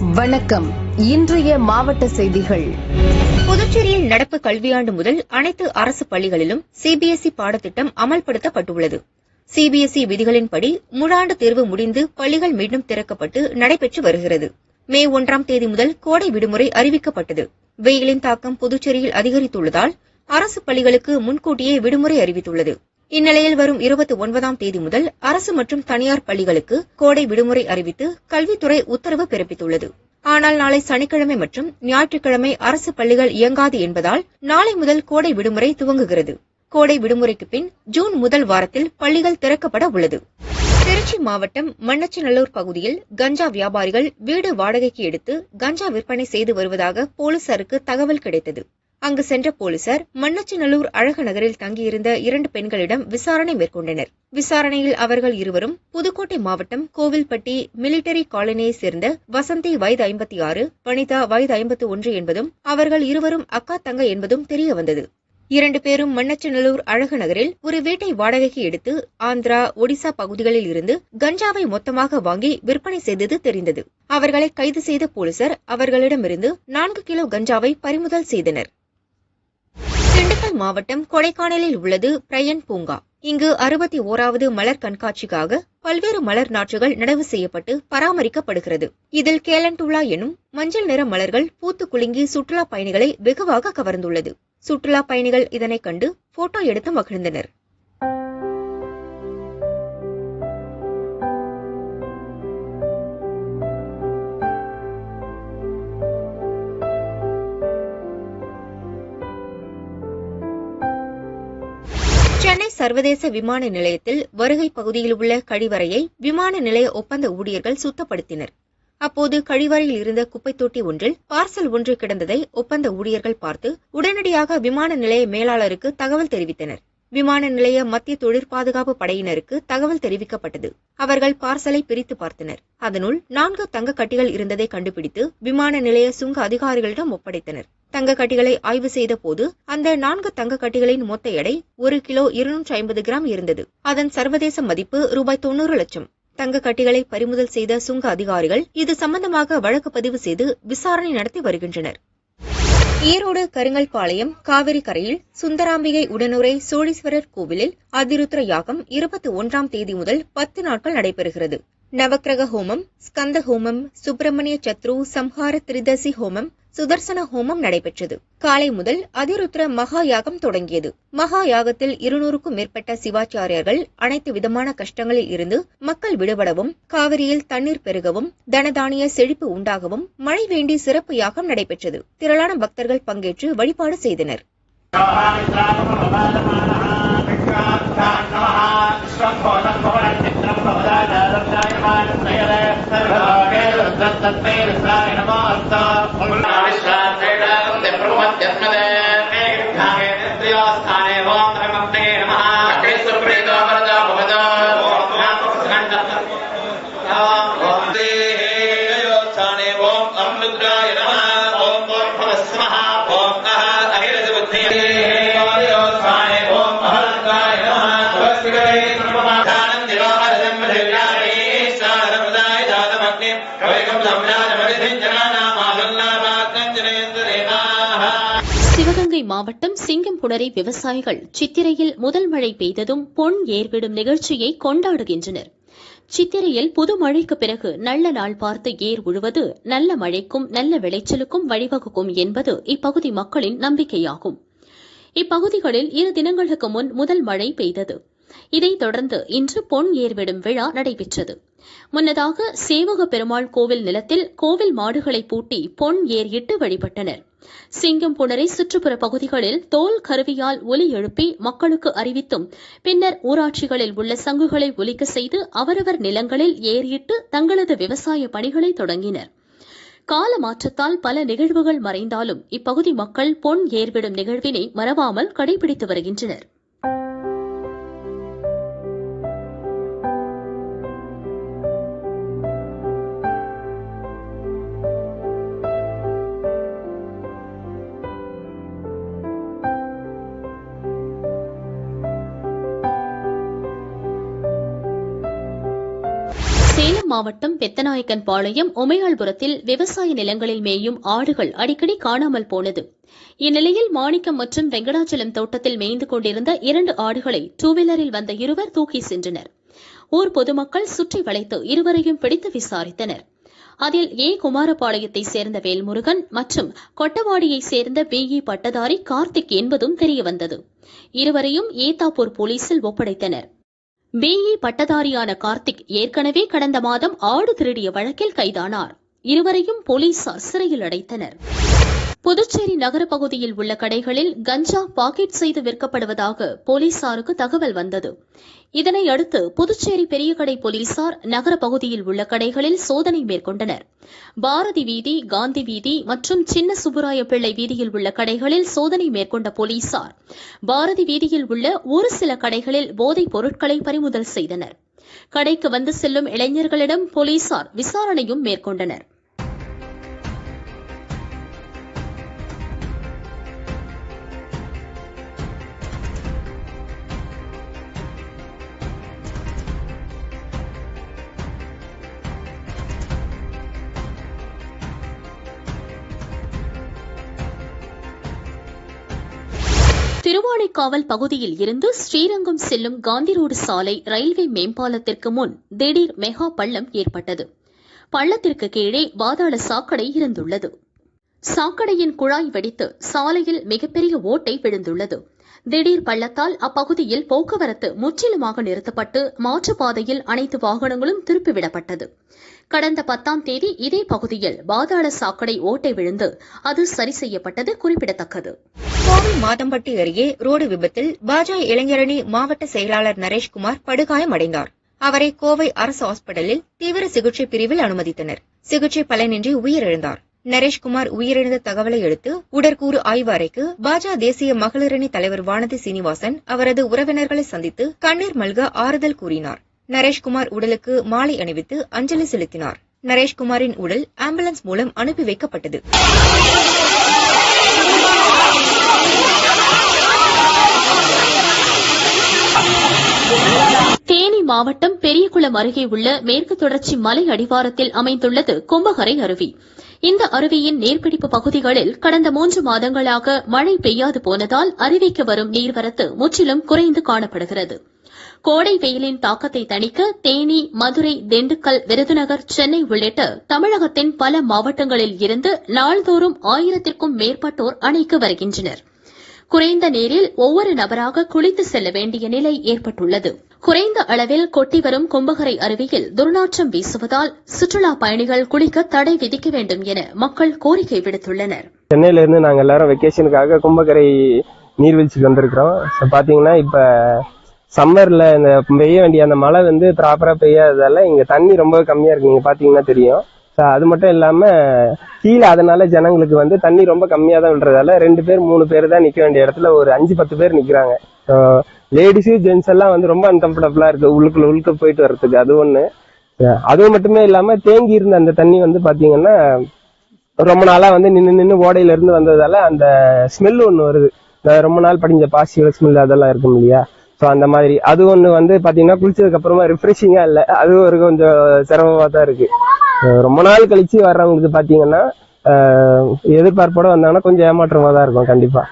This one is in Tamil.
வணக்கம். இன்றைய மாவட்ட செய்திகள். புதுச்சேரியில் நடப்பு கல்வியாண்டு முதல் அனைத்து அரசு பள்ளிகளிலும் சிபிஎஸ்இ பாடத்திட்டம் அமல்படுத்தப்பட்டுள்ளது. சிபிஎஸ்இ விதிகளின்படி முழாண்டு தேர்வு முடிந்து பள்ளிகள் மீண்டும் திறக்கப்பட்டு நடைபெற்று வருகிறது. மே ஒன்றாம் தேதி முதல் கோடை விடுமுறை அறிவிக்கப்பட்டது. வெயிலின் தாக்கம் புதுச்சேரியில் அதிகரித்துள்ளதால் அரசு பள்ளிகளுக்கு முன்கூட்டியே விடுமுறை அறிவித்துள்ளது. இந்நிலையில் வரும் இருபத்தி ஒன்பதாம் தேதி முதல் அரசு மற்றும் தனியார் பள்ளிகளுக்கு கோடை விடுமுறை அறிவித்து கல்வித்துறை உத்தரவு பிறப்பித்துள்ளது. ஆனால் நாளை சனிக்கிழமை மற்றும் ஞாயிற்றுக்கிழமை அரசு பள்ளிகள் இயங்காது என்பதால் நாளை முதல் கோடை விடுமுறை துவங்குகிறது. கோடை விடுமுறைக்கு பின் ஜூன் முதல் வாரத்தில் பள்ளிகள் திறக்கப்பட உள்ளது. திருச்சி மாவட்டம் மண்ணச்சநல்லூர் பகுதியில் கஞ்சா வியாபாரிகள் வீடு வாடகைக்கு எடுத்து கஞ்சா விற்பனை செய்து வருவதாக போலீசாருக்கு தகவல் கிடைத்தது. அங்கு சென்ற போலீசார் மண்ணச்சநல்லூர் அழகு நகரில் தங்கியிருந்த இரண்டு பெண்களிடம் விசாரணை மேற்கொண்டனர். விசாரணையில் அவர்கள் இருவரும் புதுக்கோட்டை மாவட்டம் கோவில்பட்டி மிலிட்டரி காலனியை சேர்ந்த வசந்தி வயது ஐம்பத்தி ஆறு வனிதா வயது ஐம்பத்தி ஒன்று என்பதும் அவர்கள் இருவரும் அக்கா தங்க என்பதும் தெரியவந்தது இரண்டு பேரும் மண்ணச்சநல்லூர் அழகு நகரில் ஒரு வீட்டை வாடகைக்கு எடுத்து ஆந்திரா ஒடிசா பகுதிகளில் இருந்து கஞ்சாவை மொத்தமாக வாங்கி விற்பனை செய்தது தெரிந்தது. அவர்களை கைது செய்த போலீசார் அவர்களிடமிருந்து நான்கு கிலோ கஞ்சாவை பறிமுதல் செய்தனர். திண்டுக்கல் மாவட்டம் கொடைக்கானலில் உள்ளது பிரயன் பூங்கா. இங்கு அறுபத்தி ஓராவது மலர் கண்காட்சிக்காக பல்வேறு மலர் நாற்றுகள் நடவு செய்யப்பட்டு பராமரிக்கப்படுகிறது. இதில் கேலண்டுலா எனும் மஞ்சள் நிற மலர்கள் பூத்து குலுங்கி சுற்றுலா பயணிகளை வெகுவாக கவர்ந்துள்ளது. சுற்றுலா பயணிகள் இதனைக் கண்டு போட்டோ எடுத்து மகிழ்ந்தனர். சர்வதேச விமான நிலையத்தில் வருகை பகுதியில் உள்ள கழிவறையை விமான நிலைய ஒப்பந்த ஊழியர்கள் சுத்தப்படுத்தினர். அப்போது கழிவறையில் இருந்த குப்பை தொட்டி ஒன்றில் பார்சல் ஒன்று கிடந்ததை ஒப்பந்த ஊழியர்கள் பார்த்து உடனடியாக விமான நிலைய மேலாளருக்கு தகவல் தெரிவித்தனர். விமான நிலைய மத்திய தொழிற்பாதுகாப்பு படையினருக்கு தகவல் தெரிவிக்கப்பட்டது. அவர்கள் பார்சலை பிரித்து பார்த்தனர். அதனுள் நான்கு தங்க கட்டிகள் இருந்ததை கண்டுபிடித்து விமான நிலைய சுங்க அதிகாரிகளிடம் ஒப்படைத்தனர். தங்க கட்டிகளை ஆய்வு செய்த போது அந்த நான்கு தங்க கட்டிகளின் மொத்த எடை ஒரு கிலோ இருநூற்றி ஐம்பது கிராம் இருந்தது. அதன் சர்வதேச மதிப்பு ரூபாய் தொன்னூறு லட்சம். தங்க கட்டிகளை பறிமுதல் செய்த சுங்க அதிகாரிகள் இது சம்பந்தமாக வழக்கு பதிவு செய்து விசாரணை நடத்தி வருகின்றனர். ஈரோடு கருங்கல்பாளையம் காவிரி கரையில் சுந்தராம்பிகை உடனுரை சோழீஸ்வரர் கோவிலில் அதிருத்ர யாகம் இருபத்தி ஒன்றாம் தேதி முதல் பத்து நாட்கள் நடைபெறுகிறது. நவக்கிரக ஹோமம் ஸ்கந்த ஹோமம் சுப்பிரமணிய சத்ரு சம்ஹார திரிதசி ஹோமம் சுதர்சன ஹோமம் நடைபெற்றது. காலை முதல் அதிருத்ர மகா யாகம் தொடங்கியது. மகா யாகத்தில் இருநூறுக்கும் மேற்பட்ட சிவாச்சாரியர்கள் அனைத்து விதமான கஷ்டங்களில் இருந்து மக்கள் விடுபடவும் காவிரியில் தண்ணீர் பெருகவும் தனதானிய செழிப்பு உண்டாகவும் மழை வேண்டி சிறப்பு யாகம் நடைபெற்றது. திரளான பக்தர்கள் பங்கேற்று வழிபாடு செய்தனர். Oh. Uh -huh. மாவட்டம் சிங்கம்புணரி விவசாயிகள் சித்திரையில் முதல் மழை பெய்ததும் பொன் ஏர்விடும் நிகழ்ச்சியை கொண்டாடுகின்றனர். சித்திரையில் புது மழைக்கு பிறகு நல்ல நாள் பார்த்து ஏர் உழுவது நல்ல மழைக்கும் நல்ல விளைச்சலுக்கும் வழிவகுக்கும் என்பது இப்பகுதி மக்களின் நம்பிக்கையாகும். இப்பகுதிகளில் இரு தினங்களுக்கு முன் முதல் மழை பெய்தது. இதைத் தொடர்ந்து இன்று பொன் ஏர்விடும் விழா நடைபெற்றது. முன்னதாக சேவக பெருமாள் கோவில் நிலத்தில் கோவில் மாடுகளை பூட்டி பொன் ஏர் இட்டு வழிபட்டனர். சிங்கம் புணரை சுற்றுப்புற பகுதிகளில் தோல் கருவியால் ஒலி எழுப்பி மக்களுக்கு அறிவித்தும் பின்னர் ஊராட்சிகளில் உள்ள சங்குகளை ஒலிக்க செய்து அவரவர் நிலங்களில் ஏறிட்டு தங்களது விவசாய பணிகளை தொடங்கினர். கால மாற்றத்தால் பல நிகழ்வுகள் மறைந்தாலும் இப்பகுதி மக்கள் பொன் ஏர்விடும் நிகழ்வினை மறவாமல் கடைபிடித்து வருகின்றனா் மாவட்டம் பெத்தநாயக்கன் பாளையம் உமையாள்புரத்தில் விவசாய நிலங்களில் மேயும் ஆடுகள் அடிக்கடி காணாமல் போனது. இந்நிலையில் மாணிக்கம் மற்றும் வெங்கடாச்சலம் தோட்டத்தில் மேய்ந்து கொண்டிருந்த இரண்டு ஆடுகளை டூவீலரில் வந்த இருவர் தூக்கி சென்றனர். ஊர் பொதுமக்கள் சுற்றி வளைத்து இருவரையும் பிடித்து விசாரித்தனர். அதில் ஏ. குமாரபாளையத்தை சேர்ந்த வேல்முருகன் மற்றும் கொட்டவாடியைச் சேர்ந்த பி. இ. பட்டதாரி கார்த்திக் என்பதும் தெரியவந்தது. இருவரையும் ஏத்தாப்பூர் போலீசில் ஒப்படைத்தனர். பிஇ பட்டதாரியான கார்த்திக் ஏற்கனவே கடந்த மாதம் ஆடு திருடிய வழக்கில் கைதானார். இருவரையும் போலீசார் சிறையில் அடைத்தனர். புதுச்சேரி நகர பகுதியில் உள்ள கடைகளில் கஞ்சா பாக்கெட் செய்து விற்கப்படுவதாக போலீசாருக்கு தகவல் வந்தது. இதனை அடுத்து புதுச்சேரி பெரிய கடை போலீசார் நகர பகுதியில் உள்ள கடைகளில் சோதனை மேற்கொண்டனர். பாரதி வீதி காந்தி வீதி மற்றும் சின்ன சுப்புராய பிள்ளை வீதியில் உள்ள கடைகளில் சோதனை மேற்கொண்ட போலீசார் பாரதி வீதியில் உள்ள ஒரு சில கடைகளில் போதைப் பொருட்களை பறிமுதல் செய்தனர். கடைக்கு வந்து செல்லும் இளைஞர்களிடம் போலீசார் விசாரணையும் மேற்கொண்டனர். திருவானைக்காவல் பகுதியில் இருந்து ஸ்ரீரங்கம் செல்லும் காந்தி ரோடு சாலை ரயில்வே மேம்பாலத்திற்கு முன் திடீர் மெகா பள்ளம் ஏற்பட்டது. பள்ளத்திற்கு கீழே பாதாள சாக்கடை இருந்துள்ளது. சாக்கடையின் குழாய் வெடித்து சாலையில் மிகப்பெரிய ஓட்டை விழுந்துள்ளது. திடீர் பள்ளத்தால் அப்பகுதியில் போக்குவரத்து முற்றிலுமாக நிறுத்தப்பட்டு மாற்றுப்பாதையில் அனைத்து வாகனங்களும் திருப்பிவிடப்பட்டது. கடந்த பத்தாம் தேதி இதே பகுதியில் பாதாள சாக்கடை ஓட்டை விழுந்து அது சரி செய்யப்பட்டது குறிப்பிடத்தக்கது. கோவை மாதம்பட்டி அருகே ரோடு விபத்தில் பாஜக இளைஞரணி மாவட்ட செயலாளர் நரேஷ்குமார் படுகாயமடைந்தார். அவரை கோவை அரசு ஹாஸ்பிட்டலில் தீவிர சிகிச்சை பிரிவில் அனுமதித்தனர். சிகிச்சை பலனின்றி உயிரிழந்தார். நரேஷ்குமார் உயிரிழந்த தகவலை அடுத்து உடற்கூறு ஆய்வு அறைக்கு பாஜக தேசிய மகளிரணி தலைவர் வானதி சீனிவாசன் அவரது உறவினர்களை சந்தித்து கண்ணீர் மல்க ஆறுதல் கூறினார். நரேஷ்குமார் உடலுக்கு மாலை அணிவித்து அஞ்சலி செலுத்தினார். நரேஷ்குமாரின் உடல் ஆம்புலன்ஸ் மூலம் அனுப்பி வைக்கப்பட்டது. தேனி மாவட்டம் பெரியகுளம் அருகே உள்ள மேற்கு தொடர்ச்சி மலை அடிவாரத்தில் அமைந்துள்ளது கும்பகரை அருவி. இந்த அருவியின் நீர்பிடிப்பு பகுதிகளில் கடந்த மூன்று மாதங்களாக மழை பெய்யாது போனதால் அருவிக்கு வரும் நீர்வரத்து முற்றிலும் குறைந்து காணப்படுகிறது. கோடை வெயிலின் தாக்கத்தை தணிக்க தேனி மதுரை திண்டுக்கல் விருதுநகர் சென்னை உள்ளிட்ட தமிழகத்தின் பல மாவட்டங்களில் இருந்து நாள்தோறும் ஆயிரத்திற்கும் மேற்பட்டோர் அணைக்கு வருகின்றனர். குறைந்த நீரில் ஒவ்வொரு நபராக குளித்து செல்ல வேண்டிய நிலை ஏற்பட்டுள்ளது. குறைந்த அளவில் கொட்டி வரும் கும்பகரை அருவியில் துர்நாற்றம் வீசுவதால் சுற்றுலா பயணிகள் குளிக்க தடை விதிக்க வேண்டும் என மக்கள் கோரிக்கை விடுத்துள்ளனர். சென்னையில இருந்து நாங்க எல்லாரும் வெக்கேஷனுக்காக கும்பகரை நீர்வீழ்ச்சிக்கு வந்திருக்கிறோம். பாத்தீங்கன்னா இப்ப சம்மர்ல இந்த பெய்ய வேண்டிய அந்த மழை வந்து ப்ராப்பரா பெய்யாததால இங்க தண்ணி ரொம்ப கம்மியா இருக்கு. நீங்க பாத்தீங்கன்னா தெரியும். அது மட்டும் இல்லாம கீழே அதனால ஜனங்களுக்கு வந்து தண்ணி ரொம்ப கம்மியா தான் விடுறதால ரெண்டு பேர் மூணு பேர் தான் நிக்க வேண்டிய இடத்துல ஒரு அஞ்சு பத்து பேர் நிக்கிறாங்க. லேடிஸு ஜென்ஸ் எல்லாம் வந்து ரொம்ப அன்கம்ஃபர்டபுளா இருக்கு. உள்ளுக்குள்ள உள்ளுக்க போயிட்டு வர்றதுக்கு. அது ஒண்ணு. அது மட்டுமே இல்லாம தேங்கி இருந்த அந்த தண்ணி வந்து பாத்தீங்கன்னா ரொம்ப நாளா வந்து நின்னு நின்னு ஓடையில இருந்து வந்ததால அந்த ஸ்மெல் ஒண்ணு வருது. இந்த ரொம்ப நாள் படிஞ்ச பாசியோட ஸ்மெல் அதெல்லாம் இருக்கும் இல்லையா? ஸோ அந்த மாதிரி. அது ஒண்ணு வந்து பாத்தீங்கன்னா குளிச்சதுக்கு அப்புறமா ரிஃப்ரெஷிங்காக இல்ல. அது ஒரு கொஞ்சம் சிரமமா தான் இருக்கு. ரொம்ப நாள் கழிச்சு வர்றவங்களுக்கு பாத்தீங்கன்னா எதிர்பார்ப்போட வந்தாங்கன்னா கொஞ்சம் ஏமாற்றமா தான் இருக்கும் கண்டிப்பா.